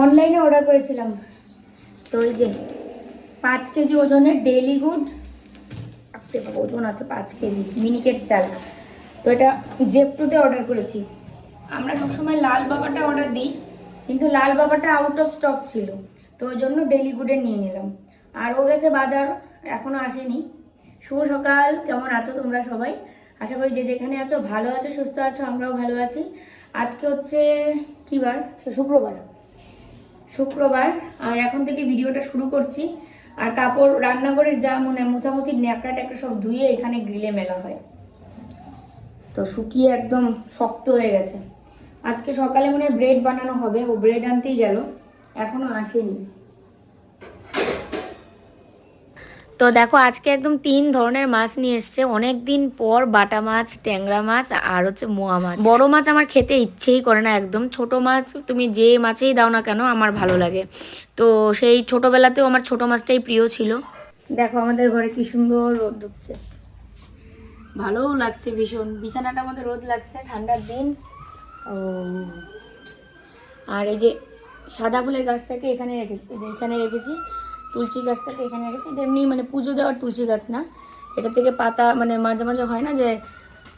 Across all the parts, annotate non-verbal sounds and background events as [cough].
অনলাইনে অর্ডার করেছিলাম। তো ওই যে পাঁচ কেজি ওজনের ডেলি গুড ওজন আছে পাঁচ কেজি মিনিকেট চাল। তো এটা জেপটুতে অর্ডার করেছি। আমরা সবসময় লাল বাবাটা অর্ডার দিই, কিন্তু লাল বাবাটা আউট অফ স্টক ছিল। তো ওই জন্য ডেলি গুডে নিয়ে নিলাম। আর ও গেছে বাজার এখনও আসেনি। শুভ সকাল, কেমন আছো তোমরা সবাই? আশা করি যে যেখানে আছো ভালো আছো, সুস্থ আছো, আমরাও ভালো আছি। আজকে হচ্ছে কী বার শুক্রবার। শুক্রবার। আর এখন থেকে ভিডিওটা শুরু করছি। আর কাপড়, রান্নাঘরের যা মনে মোছামুছি ন্যাকড়া ট্যাকড়া সব ধুয়ে এখানে গ্রিলে মেলা হয়। তো শুকিয়ে একদম শক্ত হয়ে গেছে। আজকে সকালে মনে ব্রেড বানানো হবে। ও ব্রেড আনতেই গেল। এখনও আসেনি। তো দেখো আজকে একদম তিন ধরনের মাছ নিয়ে এসছে। অনেক দিন পর বাটা মাছ ট্যাংরা মাছ আর হচ্ছে মোয়া মাছ। বড় মাছ আমার খেতে ইচ্ছেই করে না একদম। ছোট মাছ তুমি যে মাছেই দাও না কেন আমার ভালো লাগে। তো সেই ছোটবেলাতেও আমার ছোট মাছটাই প্রিয় ছিল। দেখো আমাদের ঘরে কি সুন্দর রোদ ঢুকছে ভালোও লাগছে ভীষণ। বিছানাটা আমাদের রোদ লাগছে ঠান্ডার দিন। ও। আর এই যে সাদা ফুলের গাছটাকে এখানে রেখে এখানে রেখেছি। তুলসী গাছটাকে এখানে রেখেছি। এটা এমনি মানে পুজো দেওয়ার তুলসী গাছ না। এটা থেকে পাতা মানে মাঝে মাঝে হয় না যে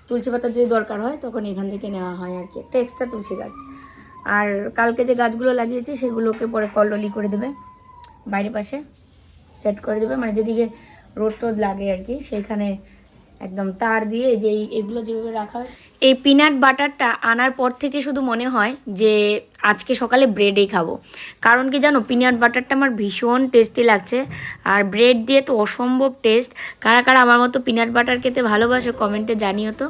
তুলসী পাতা যদি দরকার হয় তখন এখান থেকে নেওয়া হয় আর কি। একটা এক্সট্রা তুলসী গাছ। আর কালকে যে গাছগুলো লাগিয়েছি সেগুলোকে পরে কলডলি করে দেবে। বাইরে পাশে সেট করে দেবে। মানে যেদিকে রোদ টোদ লাগে আর কি, সেইখানে একদম তার দিয়ে যে এগুলো যেভাবে রাখা হয়েছে। এই পিনাট বাটারটা আনার পর থেকে শুধু মনে হয় যে আজকে সকালে ব্রেডেই খাব। কারণ কি জানো পিনাট বাটারটা আমার ভীষণ টেস্টি লাগছে। আর ব্রেড দিয়ে তো অসম্ভব টেস্ট কারা কারা আমার মতো পিনাট বাটার খেতে ভালোবাসে কমেন্টে জানিও তো।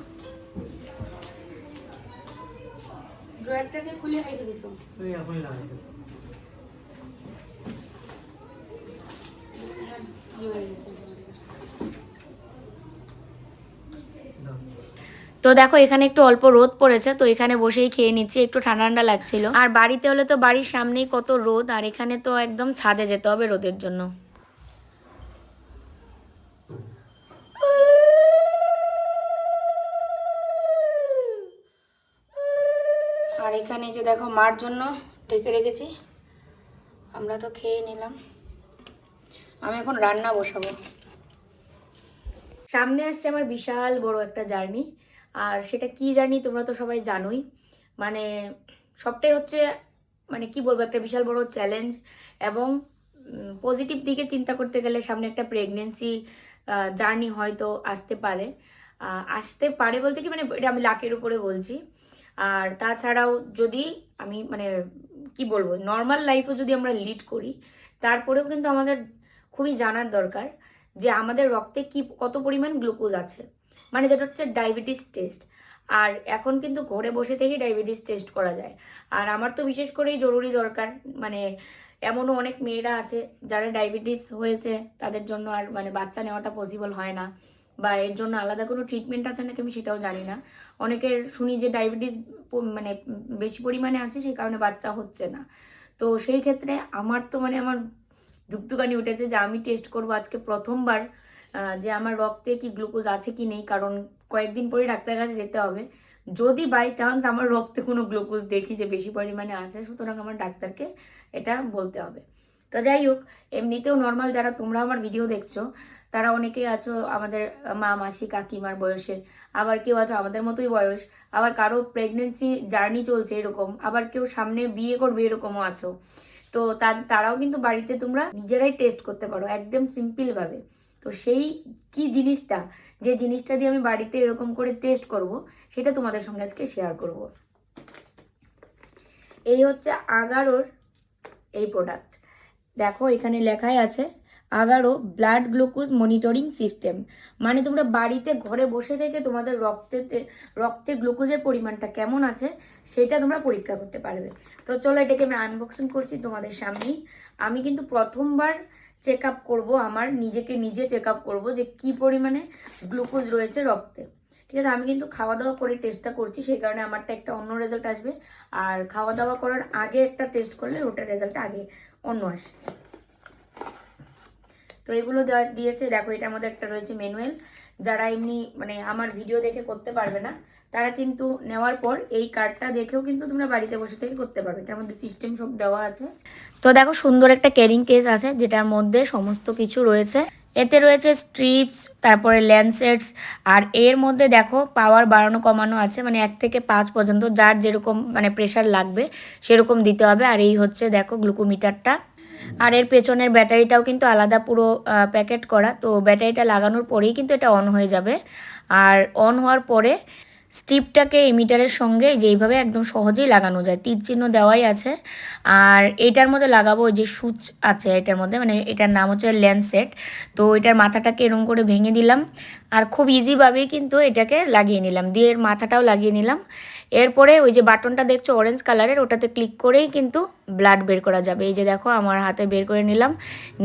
ড্রয়ারটাকে খুলে রেখে দিছো। ওই এখন লাগাতে দাও। তো দেখো, এখানে একটু অল্প রোদ পড়েছে, তো এখানে বসেই খেয়ে নিচ্ছি, একটু ঠান্ডা ঠান্ডা লাগছিল। আর বাড়িতে হলে তো বাড়ির সামনেই কত রোদ, আর এখানে তো একদম ছাদে যেতে হবে রোদের জন্য। আর এখানে যে দেখো, মার জন্য ঢেকে রেখেছি, আমরা তো খেয়ে নিলাম। আমি এখন রান্না বসাবো। সামনে আসছে আমার বিশাল বড় একটা জার্নি। আর সেটা কি জার্নি তোমরা তো সবাই জানোই। মানে সবটাই হচ্ছে মানে কি বলব, একটা বিশাল বড় চ্যালেঞ্জ এবং পজিটিভ দিকে চিন্তা করতে গেলে সামনে একটা প্রেগনেন্সি জার্নি হয়তো আসতে পারে। আসতে পারে বলতে কি মানে এটা আমি লাকের উপরে বলছি। আর তাছাড়াও যদি আমি মানে কি বলব নর্মাল লাইফও যদি আমরা লিড করি, তারপরেও কিন্তু আমাদের খুবই জানার দরকার যে আমাদের রক্তে কি, কত পরিমাণ গ্লুকোজ আছে। মানে যেটা হচ্ছে ডায়াবেটিস টেস্ট আর এখন কিন্তু ঘরে বসে থেকেই ডায়াবেটিস টেস্ট করা যায়। আর আমার তো বিশেষ করেই জরুরি দরকার মানে এমনও অনেক মেয়েরা আছে যারা ডায়াবেটিস হয়েছে, তাদের জন্য আর মানে বাচ্চা নেওয়াটা পসিবল হয় না। বা এর জন্য আলাদা কোনো ট্রিটমেন্ট আছে নাকি আমি সেটাও জানি না। অনেকের শুনি যে ডায়াবেটিস মানে বেশি পরিমাণে আছে, সেই কারণে বাচ্চা হচ্ছে না। তো সেই ক্ষেত্রে আমার তো মানে আমার ধুকধুকানি উঠেছে যে আমি টেস্ট করব আজকে প্রথমবার। যে আমার রক্তে কি গ্লুকোজ আছে কি নেই, কারণ কয়েকদিন পরে ডাক্তারের কাছে যেতে হবে। যদি বাই চান্স আমার রক্তে কোনো গ্লুকোজ দেখি যে বেশি পরিমাণে আছে, সুতরাং আমার ডাক্তারকে এটা বলতে হবে। তো যাই হোক, এমনিতেও নর্মাল যারা তোমরা আমার ভিডিও দেখছ, তারা অনেকেই আছো আমাদের মা, মাসি, কাকিমার বয়সে। আবার কেউ আছো আমাদের মতোই বয়স, আবার কারও প্রেগনেন্সি জার্নি চলছে এরকম, আবার কেউ সামনে বিয়ে করবে এরকমও আছো। তো তারাও কিন্তু বাড়িতে তোমরা নিজেরাই টেস্ট করতে পারো, একদম সিম্পলভাবে তো সেই কি জিনিসটা? যে জিনিসটা দিয়ে আমি বাড়িতে এরকম করে টেস্ট করব, সেটা তোমাদের সঙ্গে আজকে শেয়ার করব। এই হচ্ছে আগারোর এই প্রোডাক্ট দেখো, এখানে লেখাই আছে, আগারো ব্লাড গ্লুকোজ মনিটরিং সিস্টেম মানে তোমরা বাড়িতে ঘরে বসে থেকে তোমাদের রক্তেতে, রক্তে গ্লুকোজের পরিমাণটা কেমন আছে, সেটা তোমরা পরীক্ষা করতে পারবে। তো চলো এটাকে আমি আনবক্সিং করছি তোমাদের সামনেই। আমি কিন্তু প্রথমবার চেক আপ করব, আমার নিজেকে নিজে চেক আপ করব যে কি পরিমাণে গ্লুকোজ রয়েছে রক্তে। ঠিক আছে, আমি কিন্তু খাওয়া দাওয়া করে টেস্টটা করছি, সেই কারণে আমারটা একটা অন্য রেজাল্ট আসবে। আর খাওয়া দাওয়া করার আগে একটা টেস্ট করলে ওটার রেজাল্ট আগে অন্য আসে। তো এগুলো দিয়েছে, দেখো এটার মধ্যে একটা রয়েছে ম্যানুয়াল যারা এমনি মানে আমার ভিডিও দেখে করতে পারবে না, তারা কিন্তু নেওয়ার পর এই কার্ডটা দেখেও কিন্তু তোমরা বাড়িতে বসে থেকে করতে পারবে। এটার মধ্যে সিস্টেম সব দেওয়া আছে। তো দেখো সুন্দর একটা ক্যারিং কেস আছে, যেটার মধ্যে সমস্ত কিছু রয়েছে। এতে রয়েছে স্ট্রিপস তারপরে ল্যান্ডসেটস আর এর মধ্যে দেখো পাওয়ার বাড়ানো কমানো আছে মানে এক থেকে পাঁচ পর্যন্ত যার যেরকম মানে প্রেশার লাগবে, সেরকম দিতে হবে। আর এই হচ্ছে দেখো গ্লুকোমিটারটা আর এর পেছনের ব্যাটারিটাও কিন্তু আলাদা পুরো প্যাকেট করা। তো ব্যাটারিটা লাগানোর পরেই কিন্তু এটা অন হয়ে যাবে। আর অন হওয়ার পরে স্ট্রিপটাকে মিটারের সঙ্গে যেইভাবে একদম সহজেই লাগানো যায়, তীর চিহ্ন দেওয়াই আছে। আর এটার মধ্যে লাগাবো যে সুচ আছে এটার মধ্যে মানে এটার নাম হচ্ছে ল্যান্ডসেট। তো এটার মাথাটাকে এরম করে ভেঙে দিলাম। আর খুব ইজিভাবেই কিন্তু এটাকে লাগিয়ে নিলাম। দিয়ে এর মাথাটাও লাগিয়ে নিলাম। এরপরে ওই যে বাটনটা দেখছ অরেঞ্জ কালারের ওটাতে ক্লিক করেই কিন্তু ব্লাড বের করা যাবে। এই যে দেখো, আমার হাতে বের করে নিলাম।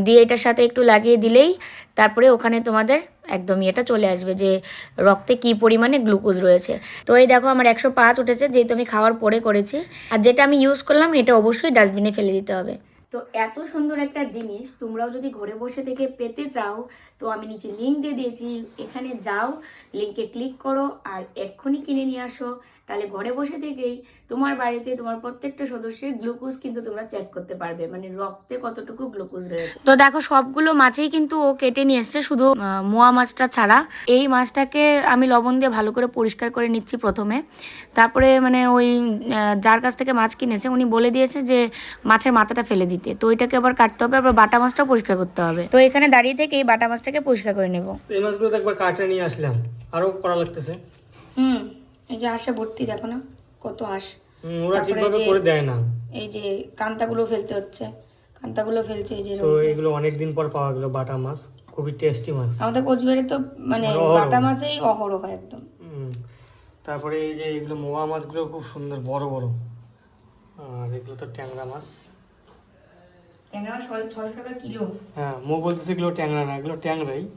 দিয়ে এটার সাথে একটু লাগিয়ে দিলেই তারপরে ওখানে তোমাদের একদমই এটা চলে আসবে যে রক্তে কি পরিমাণে গ্লুকোজ রয়েছে। তো এই দেখো, আমার একশো পাঁচ উঠেছে, যেহেতু আমি খাওয়ার পরে করেছি। আর যেটা আমি ইউজ করলাম, এটা অবশ্যই ডাস্টবিনে ফেলে দিতে হবে। তো এত সুন্দর একটা জিনিস, তোমরাও যদি ঘরে বসে থেকে পেতে চাও, তো আমি নিচে লিঙ্ক দিয়ে দিয়েছি। এখানে যাও লিঙ্কে ক্লিক করো, আর এক্ষুনি কিনে নিয়ে আসো। তাহলে ঘরে বসে থেকেই তোমার বাড়িতে তোমার প্রত্যেকটা সদস্যের গ্লুকোজ কিন্তু তোমরা চেক করতে পারবে। মানে রক্তে কতটুকু গ্লুকোজ রয়েছে। তো দেখো সবগুলো মাছেই কিন্তু ও কেটে নিয়ে এসছে শুধু মোয়া মাছটা ছাড়া। এই মাছটাকে আমি লবণ দিয়ে ভালো করে পরিষ্কার করে নিচ্ছি প্রথমে। তারপরে মানে ওই যার কাছ থেকে মাছ কিনেছে উনি বলে দিয়েছে যে মাছের মাথাটা ফেলে দিতে। তো ওইটাকে আবার কাটতে হবে আবার বাটা মাছটাও পরিষ্কার করতে হবে। তো এখানে দাঁড়িয়ে থেকে এই বাটা মাছটাকে পরিষ্কার করে নেব। এই মাছগুলো তো একবার কাটে নিয়ে আসলাম। আরও করা লাগতেছে। হুম। এই যে হাঁসে ভর্তি দেখো না কত হাঁস ওরা ঠিকভাবে করে দেয় না। এই যে কান্তাগুলো ফেলতে হচ্ছে। কান্তাগুলো ফেলছে এই যে তো এগুলো অনেক দিন পর পাওয়া গেল বাটা মাছ খুবই টেস্টি মাছ। আমাদের কোচবিহারে তো মানে মানে। বাটা মাছেই অহরহ একদম। তারপরে এই যে এগুলো মোয়া মাছগুলো খুব সুন্দর বড় বড়। আর এগুলো তো ট্যাংরা মাছ। ট্যাংরা মাছ ছয়- ছশো টাকা কিলো। হ্যাঁ মো বলতেছে এগুলো ট্যাংরা না এগুলো ট্যাংরাই।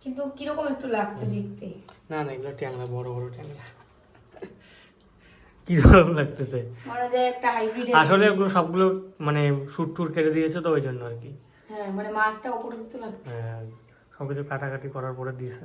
কিন্তু কীরকম একটু লাগছে দেখতে। না না এগুলো ট্যাংরা বড় বড় ট্যাংরা। [laughs] কীরকম লাগতেছে? আসলে এগুলো সবগুলো মানে সুট টুর কেটে দিয়েছে তো ওই জন্য আর কি। হ্যাঁ মানে মাছটা অপরিচিত লাগছে। হ্যাঁ, সবকিছু কাটাকাটি করার পরে দিয়েছে।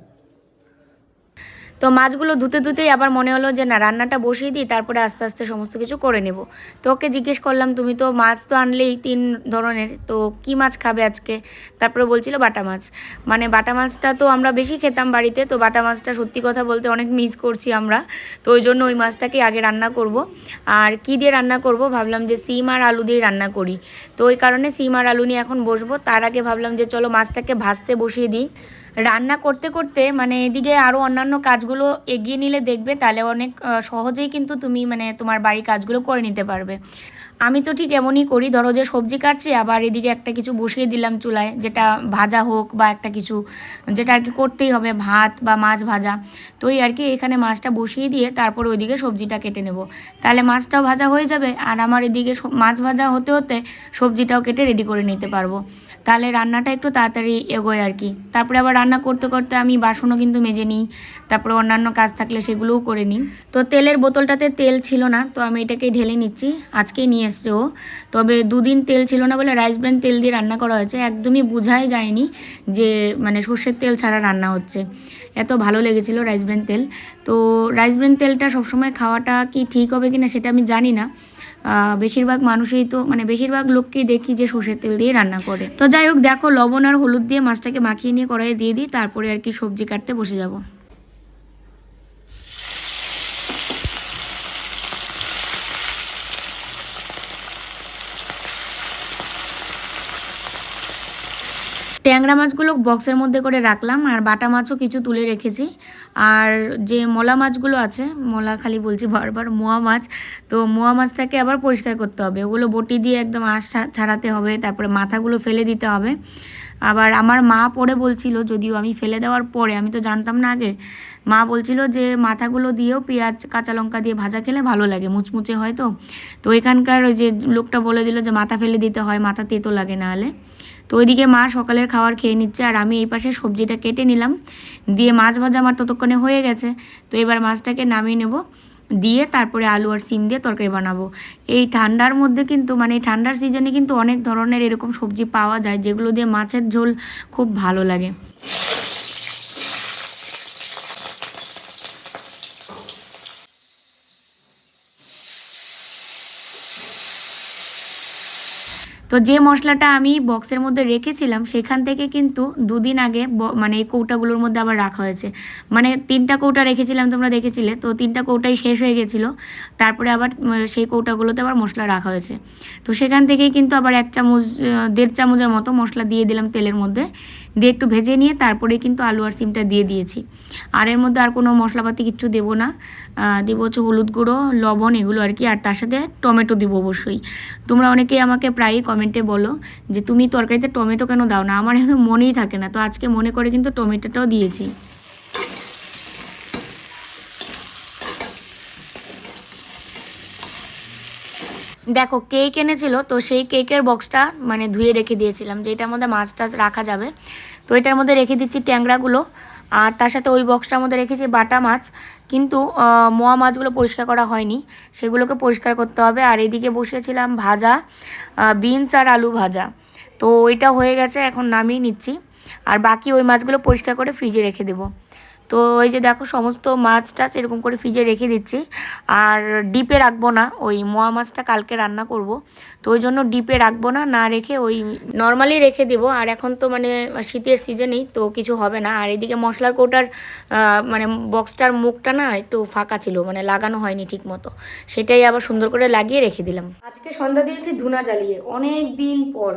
তো মাছগুলো ধুতে ধুতেই আবার মনে হলো যে না, রান্নাটা বসিয়ে দিই, তারপরে আস্তে আস্তে সমস্ত কিছু করে নেব। তো ওকে জিজ্ঞেস করলাম, তুমি তো মাছ তো আনলেই তিন ধরনের, তো কি মাছ খাবে আজকে? তারপরে বলছিল বাটা মাছ। মানে বাটা মাছটা তো আমরা বেশি খেতাম বাড়িতে, তো বাটা মাছটা সত্যি কথা বলতে অনেক মিস করছি আমরা। তো ওই জন্য ওই মাছটাকে আগে রান্না করব। আর কি দিয়ে রান্না করব? ভাবলাম যে সিম আর আলু দিয়ে রান্না করি। তো ওই কারণে সিম আর আলু নিয়ে এখন বসবো। তার আগে ভাবলাম যে চলো মাছটাকে ভাজতে বসিয়ে দিই। রান্না করতে করতে মানে এদিকে আরও অন্যান্য কাজগুলো এগিয়ে নিলে দেখবে, তাহলে অনেক সহজেই কিন্তু তুমি মানে তোমার বাড়ির কাজগুলো করে নিতে পারবে। আমি তো ঠিক এমনই করি, ধরো যে সবজি কাটছি, আবার এদিকে একটা কিছু বসিয়ে দিলাম চুলায়, যেটা ভাজা হোক বা একটা কিছু, যেটা আর কি করতেই হবে, ভাত বা মাছ ভাজা। তো এই আর কি এখানে মাছটা বসিয়ে দিয়ে তারপর ওইদিকে সবজিটা কেটে নেব। তাহলে মাছটাও ভাজা হয়ে যাবে, আর আমার এদিকে মাছ ভাজা হতে হতে সবজিটাও কেটে রেডি করে নিতে পারব। তাহলে রান্নাটা একটু তাড়াতাড়ি এগোয় আর কি। তারপরে আবার রান্না করতে করতে আমি বাসনও কিন্তু মেজে নিই, তারপরে অন্যান্য কাজ থাকলে সেগুলোও করে নিই। তো তেলের বোতলটাতে তেল ছিল না, তো আমি এটাকে ঢেলে নিচ্ছি, আজকেই নিয়ে এসছে ও। তবে দুদিন তেল ছিল না বলে রাইস ব্র্যান্ড তেল দিয়ে রান্না করা হয়েছে। একদমই বোঝাই যায়নি যে মানে সর্ষের তেল ছাড়া রান্না হচ্ছে। এত ভালো লেগেছিল রাইস ব্র্যান্ড তেল। তো রাইস ব্র্যান্ড তেলটা সবসময় খাওয়াটা কি ঠিক হবে কি না সেটা আমি জানি না। বেশিরভাগ মানুষই তো মানে বেশিরভাগ লোককেই দেখি যে সর্ষের তেল দিয়ে রান্না করে। তো যাই হোক, দেখো লবণ আর হলুদ দিয়ে মাছটাকে মাখিয়ে নিয়ে কড়াইয়ে দিয়ে দিই, তারপরে আর কি সবজি কাটতে বসে যাব। ট্যাংরা মাছগুলো বক্সের মধ্যে করে রাখলাম আর বাটা মাছও কিছু তুলে রেখেছি। আর যে মলা মাছগুলো আছে, মলা খালি বলছি বারবার, মোয়া মাছ, তো মোয়া মাছটাকে আবার পরিষ্কার করতে হবে। ওগুলো বটি দিয়ে একদম আঁশ ছাড়াতে হবে, তারপরে মাথাগুলো ফেলে দিতে হবে। আবার আমার মা পরে বলছিল, যদিও আমি ফেলে দেওয়ার পরে, আমি তো জানতাম না আগে, মা বলছিল যে মাথাগুলো দিয়েও পেঁয়াজ, কাঁচা লঙ্কা দিয়ে ভাজা খেলে ভালো লাগে, মুচমুচে হয় তো। তো এখানকার ওই যে লোকটা বলে দিল যে মাথা ফেলে দিতে হয়, মাথা তেতো লাগে না হলে। তো ওইদিকে মা সকালের খাবার খেয়ে নিচ্ছে, আর আমি এই পাশে সবজিটা কেটে নিলাম। দিয়ে মাছ ভাজা আমার ততক্ষণে হয়ে গেছে। তো এবার মাছটাকে নামিয়ে নেব। দিয়ে তারপরে আলু আর সিম দিয়ে তরকারি বানাবো। এই ঠান্ডার মধ্যে কিন্তু মানে এই ঠান্ডার সিজনে কিন্তু অনেক ধরনের এরকম সবজি পাওয়া যায়, যেগুলো দিয়ে মাছের ঝোল খুব ভালো লাগে। তো যে মশলাটা আমি বক্সের মধ্যে রেখেছিলাম, সেখান থেকে কিন্তু দুদিন আগে মানে এই কৌটাগুলোর মধ্যে আবার রাখা হয়েছে। মানে তিনটা কৌটা রেখেছিলাম, তোমরা দেখেছিলে? তো তিনটা কৌটাই শেষ হয়ে গেছিল। তারপরে আবার সেই কৌটাগুলোতে আবার মশলা রাখা হয়েছে। তো সেখান থেকেই কিন্তু আবার এক চামচ দেড় চামচের মতো মশলা দিয়ে দিলাম তেলের মধ্যে। দিয়ে একটু ভেজে নিয়ে তারপরে কিন্তু আলু আর সিমটা দিয়ে দিয়েছি। আর এর মধ্যে আর কোনো মশলাপাতি কিছু দেবো না। দেবো হচ্ছে হলুদ গুঁড়ো, লবণ এগুলো আর কি, আর তার সাথে টমেটো দিব অবশ্যই। তোমরা অনেকেই আমাকে প্রায়ই কমেন্টে বলো যে, তুমি তরকারিতে টমেটো কেন দাও না? আমার মনেই থাকে না। তো আজকে মনে করে কিন্তু টমেটোটাও দিয়েছি। দেখো কেক এনেছিল, তো সেই কেকের বক্সটা মানে ধুয়ে রেখে দিয়েছিলাম, যে এটার মধ্যে মাছ টাছ রাখা যাবে। তো এটার মধ্যে রেখে দিচ্ছি ট্যাংরাগুলো, আর তার সাথে ওই বক্সটার মধ্যে রেখেছি বাটা মাছ, কিন্তু মোয়া মাছগুলো পরিষ্কার করা হয়নি। সেগুলোকে পরিষ্কার করতে হবে, আর এদিকে বসিয়েছিলাম ভাজা বিনস আর আলু ভাজা। তো ওইটা হয়ে গেছে, এখন নামিয়ে নিচ্ছি। আর বাকি ওই মাছগুলো পরিষ্কার করে ফ্রিজে রেখে দেবো। তো ওই যে দেখো সমস্ত মাছ টাছ এরকম করে ফ্রিজে রেখে দিচ্ছি। আর ডিপে রাখব না, ওই মোয়া মাছটা কালকে রান্না করব। তো ওই জন্য ডিপে রাখব না না রেখে ওই নর্মালি রেখে দিব। আর এখন তো মানে শীতের সিজনেই তো কিছু হবে না। আর এদিকে মশলার কৌটার মানে বক্সটার মুখটা না একটু ফাঁকা ছিল মানে লাগানো হয়নি ঠিক মতো সেটাই আবার সুন্দর করে লাগিয়ে রেখে দিলাম। আজকে সন্ধ্যা দিয়েছি ধুনা জ্বালিয়ে। অনেক দিন পর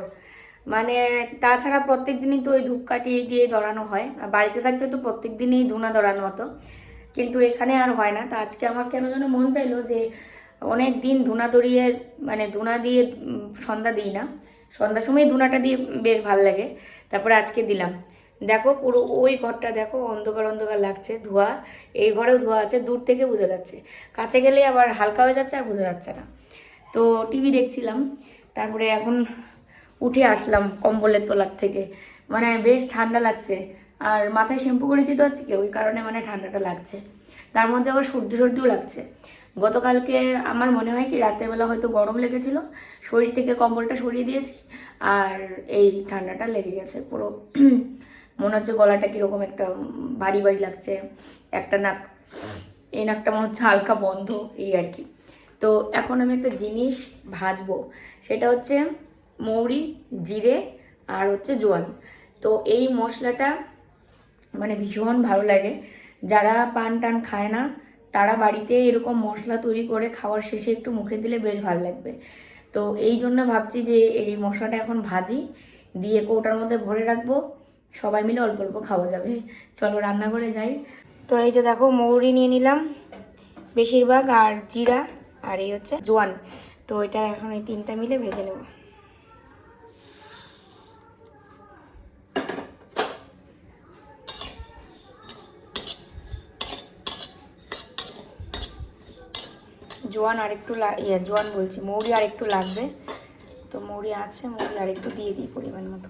মানে তাছাড়া প্রত্যেক দিনই তো ওই ধূপকাঠি দিয়ে দড়ানো হয়। আর বাড়িতে থাকতে তো প্রত্যেক দিনই ধুনা দড়ানো হতো। কিন্তু এখানে আর হয় না। তো আজকে আমার কেন যেন মন চাইলো যে অনেক দিন ধুনা দড়িয়ে মানে ধুনা দিয়ে সন্ধ্যা দিই না। সন্ধ্যার সময় ধুনাটা দিয়ে বেশ ভালো লাগে। তারপরে আজকে দিলাম। দেখো পুরো ওই ঘরটা দেখো, অন্ধকার অন্ধকার লাগছে, ধোয়া। এই ঘরেও ধোয়া আছে, দূর থেকে বোঝা যাচ্ছে। কাছে গেলে আবার হালকা হয়ে যাচ্ছে আর বোঝা যাচ্ছে না। তো টিভি দেখছিলাম। তারপরে এখন উঠে আসলাম কম্বলের তোলার থেকে। মানে বেশ ঠান্ডা লাগছে। আর মাথায় শ্যাম্পু করেছি তো আজকে, ওই কারণে মানে ঠান্ডাটা লাগছে। তার মধ্যে আবার সর্দি সর্দিও লাগছে। গতকালকে আমার মনে হয় কি রাতের বেলা হয়তো গরম লেগেছিল, শরীর থেকে কম্বলটা সরিয়ে দিয়েছি, আর এই ঠান্ডাটা লেগে গেছে পুরো। [clears throat] মনে হচ্ছে গলাটা কীরকম একটা ভারী ভারী লাগছে, একটা নাক, এই নাকটা মনে হচ্ছে হালকা বন্ধ, এই আর কি। তো এখন আমি একটা জিনিস ভাজবো, সেটা হচ্ছে মৌরি, জিরে আর হচ্ছে জোয়ান। তো এই মশলাটা মানে ভীষণ ভালো লাগে। যারা পান টান খায় না, তারা বাড়িতে এরকম মশলা তৈরি করে খাওয়ার শেষে একটু মুখে দিলে বেশ ভালো লাগবে। তো এই জন্য ভাবছি যে এই মশলাটা এখন ভাজি, দিয়ে কৌটার মধ্যে ভরে রাখব। সবাই মিলে অল্প অল্প খাওয়া যাবে। চলো রান্না করে যাই। তো এই যে দেখো, মৌরি নিয়ে নিলাম বেশিরভাগ, আর জিরা, আর এই হচ্ছে জোয়ান। তো এটা এখন এই তিনটা মিলে ভেজে নেব। জোয়ান আর একটু ইয়ে জোয়ান বলছি, মৌরি আর একটু লাগবে। তো মৌরি আছে, মৌরি আর একটু দিয়ে দিই পরিমাণ মতো।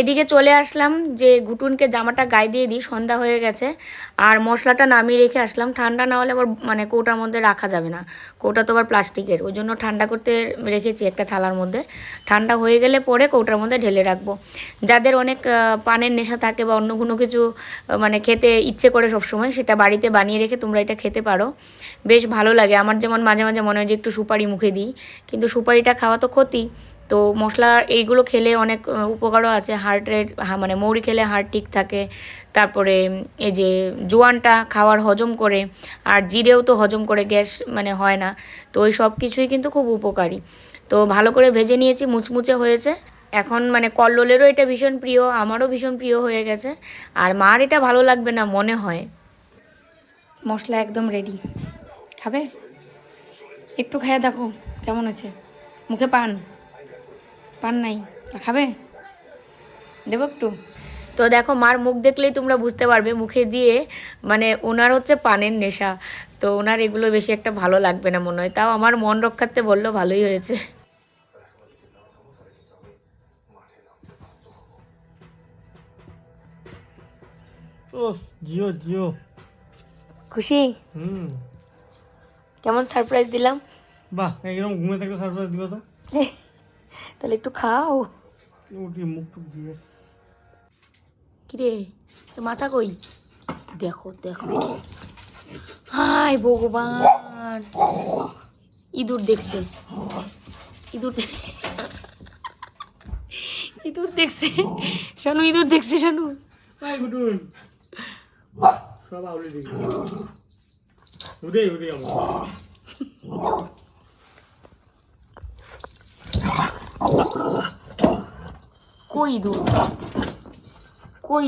এদিকে চলে আসলাম, যে ঘুটুনকে জামাটা গায়ে দিয়ে দিই, সন্ধ্যা হয়ে গেছে। আর মশলাটা নামিয়ে রেখে আসলাম। ঠান্ডা না হলে আবার মানে কৌটার মধ্যে রাখা যাবে না। কৌটা তো আবার প্লাস্টিকের, ওই জন্য ঠান্ডা করতে রেখেছি একটা থালার মধ্যে। ঠান্ডা হয়ে গেলে পরে কৌটার মধ্যে ঢেলে রাখব। যাদের অনেক পানের নেশা থাকে বা অন্য কোনো কিছু মানে খেতে ইচ্ছে করে সবসময়, সেটা বাড়িতে বানিয়ে রেখে তোমরা এটা খেতে পারো। বেশ ভালো লাগে। আমার যেমন মাঝে মাঝে মনে হয় যে একটু সুপারি মুখে দিই। কিন্তু সুপারিটা খাওয়া তো ক্ষতি। তো মশলা এইগুলো খেলে অনেক উপকারও আছে। হার্টের মানে মৌরি খেলে হার্ট ঠিক থাকে। তারপরে এই যে জোয়ানটা খাওয়ার হজম করে, আর জিরেও তো হজম করে গ্যাস মানে হয় না। তো ওই সব কিছুই কিন্তু খুব উপকারী। তো ভালো করে ভেজে নিয়েছি, মুচমুচে হয়েছে। এখন মানে কল্লোলেরও এটা ভীষণ প্রিয়, আমারও ভীষণ প্রিয় হয়ে গেছে। আর মার এটা ভালো লাগবে না, মনে হয়। মশলা একদম রেডি খাবে? একটু খাইয়ে দেখো, কেমন আছে মুখে পান? পান নাই। খাবে? দেবো একটু। তো দেখো মার মুখ দেখলেই তোমরা বুঝতে পারবে মুখে দিয়ে মানে ওনার হচ্ছে পানের নেশা। তো ওনার এগুলো বেশি একটা ভালো লাগবে না মনে হয়। তাও আমার মন রক্ষার্থে বলল ভালোই হয়েছে। জিও জিও। খুশি? হুম। কেমন সারপ্রাইজ দিলাম? বাহ একদম ঘুমে থাকলে সারপ্রাইজ দিব তো? [laughs] তাহলে একটু খাও। কিরে মাথা কই? দেখো দেখো। হাই ভগবান। ইঁদুর দেখছে। ইঁদুর ইঁদুর দেখছে। শানু ইঁদুর দেখছে শানু। সব আউলে দিবি উদে উদে আমার। কই কই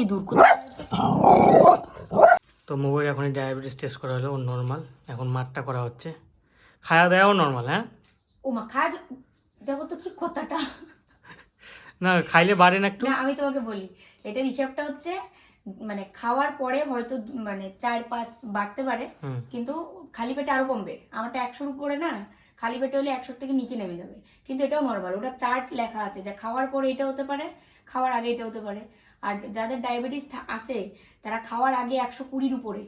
তো মোবাইল এখন ডায়াবেটিস টেস্ট করা হলো নর্মাল এখন মাঠটা করা হচ্ছে। খাওয়া দাওয়াও নর্মাল হ্যাঁ? ও মা খা দেখো তো কি কথাটা। না খাইলে বাড়ে না একটু? না আমি তোমাকে বলি এটার হিসাবটা হচ্ছে মানে খাওয়ার পরে হয়তো মানে চার পাঁচ বাড়তে পারে কিন্তু খালি পেটে আরও কমবে। আমারটা একশোর উপরে না খালি পেটে হলে একশোর থেকে নিচে নেমে যাবে। কিন্তু এটাও নর্মাল ওটা চার্ট লেখা আছে যে খাওয়ার পরে এটা হতে পারে খাওয়ার আগে এটা হতে পারে। আর যাদের ডায়াবেটিস আছে তারা খাওয়ার আগে একশো কুড়ির উপরে।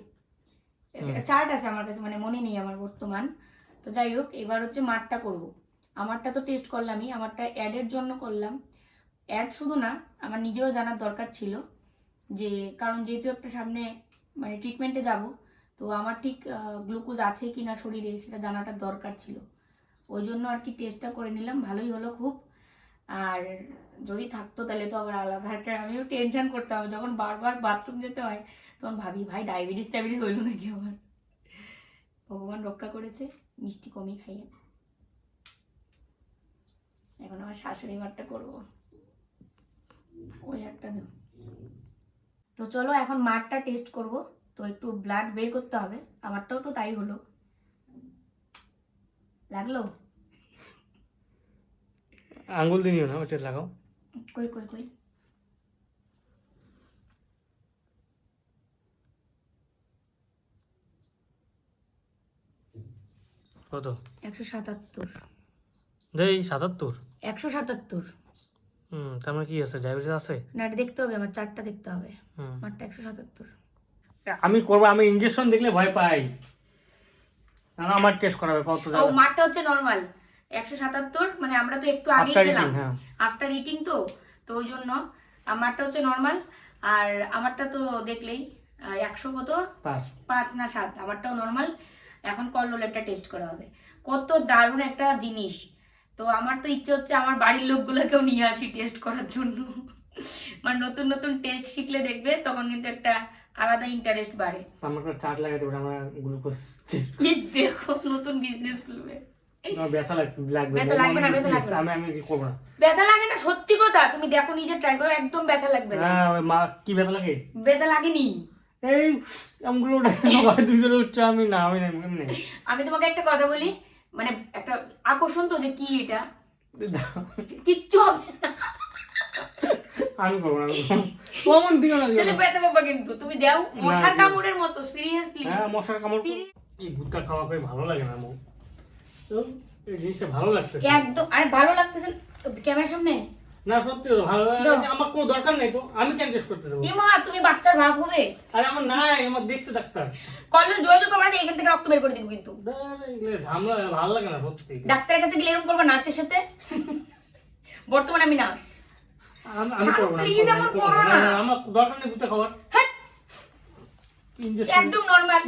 চার্ট আছে আমার কাছে মানে মনে নেই আমার বর্তমান। তো যাই হোক এবার হচ্ছে মাঠটা করব। আমারটা তো টেস্ট করলামই আমারটা অ্যাডের জন্য করলাম। অ্যাড শুধু না আমার নিজেরও জানার দরকার ছিল যে কারণ যেহেতু একটা সামনে মানে ট্রিটমেন্টে যাব তো আমার ঠিক গ্লুকোজ আছে কি না শরীরে সেটা জানাটা দরকার ছিল। ওই জন্য আর কি টেস্টটা করে নিলাম, ভালোই হলো খুব। আর যদি থাকতো তাহলে তো আবার আলাদা একটা, আমিও টেনশন করতাম, যখন বারবার বাথরুম যেতে হয়, তখন ভাবি, ভাই ডায়াবেটিস টায়াবেটিস হইল নাকি আমার ভগবান রক্ষা করেছে, মিষ্টি কমই খাই আমি। এখন আমার শাশুড়ি মারটা করব। ওই একটা না তো চলো, এখন মাঠটা টেস্ট করব। তো একটু ব্লাড বের করতে হবে, আমারটাও তো তাই হলো। লাগল? আঙ্গুল দিনিও না ওটা লাগাও। কই কই কই? কত? একশো সাতাত্তর। যাই সাতাত্তর? একশো সাতাত্তর। হুম তার মানে কি আছে? ডায়াবেটিস আছে? না এটা দেখতে হবে আমার চারটা দেখতে হবে। আমারটা একশো সাতাত্তর। আমি করব আমি ইঞ্জেকশন দেখলে ভয় পাই। না আমার টেস্ট করাবে কত ও হচ্ছে নর্মাল একশো সাতাত্তর মানে আমরা তো একটু আগে গেলাম আফটার ইটিং তো তো ওই জন্য আমারটা হচ্ছে নর্মাল আর আমারটা তো দেখলেই একশো কত? পাঁচ। না সাত আমারটাও নর্মাল এখন কল্লোলেরটা টেস্ট করা হবে। কত দারুণ একটা জিনিস। তো আমার তো ইচ্ছে হচ্ছে আমার বাড়ির লোকগুলোকেও নিয়ে আসি টেস্ট করার জন্য। [laughs] মানে নতুন নতুন টেস্ট শিখলে দেখবে তখন কিন্তু একটা আলাদা ইন্টারেস্ট বাড়ে। আমার একটা চার্ট লাগাতে পারে আমার গ্লুকোজ এই দেখো নতুন বিজনেস খুলবে। ব্যথা লাগ- লাগবে ব্যথা লাগবে না, ব্যথা লাগবে আমি আমি কি করব না। ব্যথা লাগে না সত্যি কথা তুমি দেখো নিজে ট্রাই করো একদম ব্যথা লাগবে না। হ্যাঁ মা কি ব্যথা লাগে? ব্যথা লাগেনি। এই আমগুলো [laughs] দুইজনে উঠছে আমি না আমি না আমি তোমাকে একটা কথা বলি মানে একটা আকর্ষণ তো যে কি এটা? কিচ্ছু হবে না। আমি করব না। কমন [laughs] দিও না তাহলে পাবা কিন্তু তুমি দাও। মশার কামড়ের মতো সিরিয়াসলি হ্যাঁ মশার কামড় এই ভুট্টা খাওয়া করে ভালো লাগে না তো এই জিনিসটা ভালো লাগতেছে। একদম আরে ভালো লাগতেছে ক্যামেরার সামনে? না সত্যি তো ভালো আমার কোনো দরকার নেই তো আমি কেন টেস্ট করতে দেবো তুমি বাচ্চার ভাব হবে। আরে আমার নাই আমার দেখছে ডাক্তার। কলেজ যোগাযোগ করবা না এখান থেকে রক্ত বের করে দিব কিন্তু। ঝামেলা ভালো লাগে না সত্যি। ডাক্তারের কাছে গেলে এরকম করবা নার্সের সাথে? [laughs] বর্তমানে আমি নার্স। আমি- করব না আমার দরকার নেই একদম নর্মাল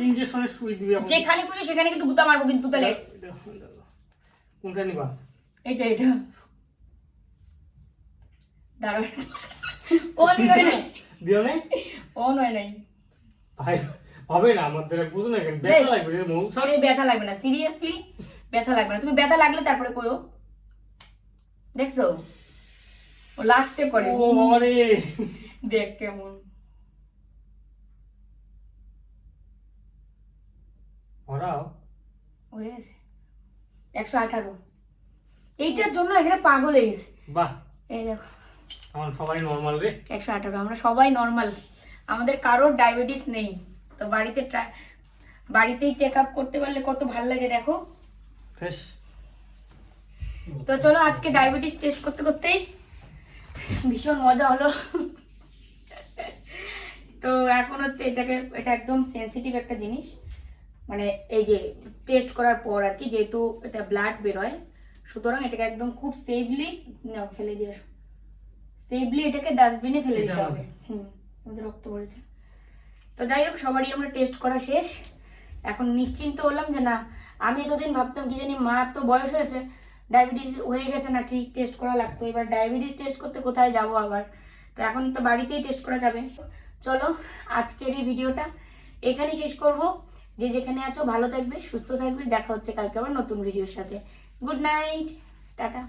সুই দিবি যেখানে খুশি সেখানে কিন্তু গুতা মারবো কিন্তু তাহলে। কোনটা নিবা? এটা এটা দাঁড়াও। অন নাই। দিও নাই? অন নাই। ভাই হবে না আমার দ্বারা বুঝো না কেন ব্যথা লাগবে রে মৌ সব ব্যথা লাগবে না সিরিয়াসলি ব্যথা লাগবে না। তুমি ব্যথা লাগলে তারপরে কইও। দেখছ? ও লাস্টে করে দেখ কেমন। ওরাও হয়ে গেছে একশো আঠারো। এইটার জন্য এখানে পাগল হয়ে গেছে। বাহ। এই দেখো। আমার সবাই নর্মাল রে। একশো আঠারো। আমরা সবাই নর্মাল আমাদের কারোর ডায়াবেটিস নেই। তো বাড়িতে বাড়িতেই চেক আপ করতে পারলে কত ভালো লাগে দেখো। তো চলো আজকে ডায়াবেটিস টেস্ট করতে করতেই ভীষণ মজা হলো। তো এখন হচ্ছে এটাকে এটা একদম সেনসিটিভ একটা জিনিস। মানে এই যে টেস্ট করার পর আর কি যেহেতু এটা ব্লাড বেরোয় সুতরাং এটাকে একদম খুব সেফলি ফেলে দিয়ে আসো। সেফলি এটাকে ডাস্টবিনে ফেলে দিতে হবে? হুম আমাদের রক্ত পড়েছে। তো যাই হোক সবারই আমরা টেস্ট করা শেষ। এখন নিশ্চিন্ত হলাম যে না আমি এতদিন ভাবতাম কি জানি মা তো বয়স হয়েছে ডায়াবেটিস হয়ে গেছে নাকি টেস্ট করা লাগতো। এবার ডায়াবেটিস টেস্ট করতে কোথায় যাব আবার? তো এখন তো বাড়িতেই টেস্ট করা যাবে। চলো, আজকের এই ভিডিওটা এখানেই শেষ করব। যে যেখানে আছো ভালো থাকবে, সুস্থ থাকবে। দেখা হচ্ছে কালকে আবার নতুন ভিডিওর সাথে। Good night, tata.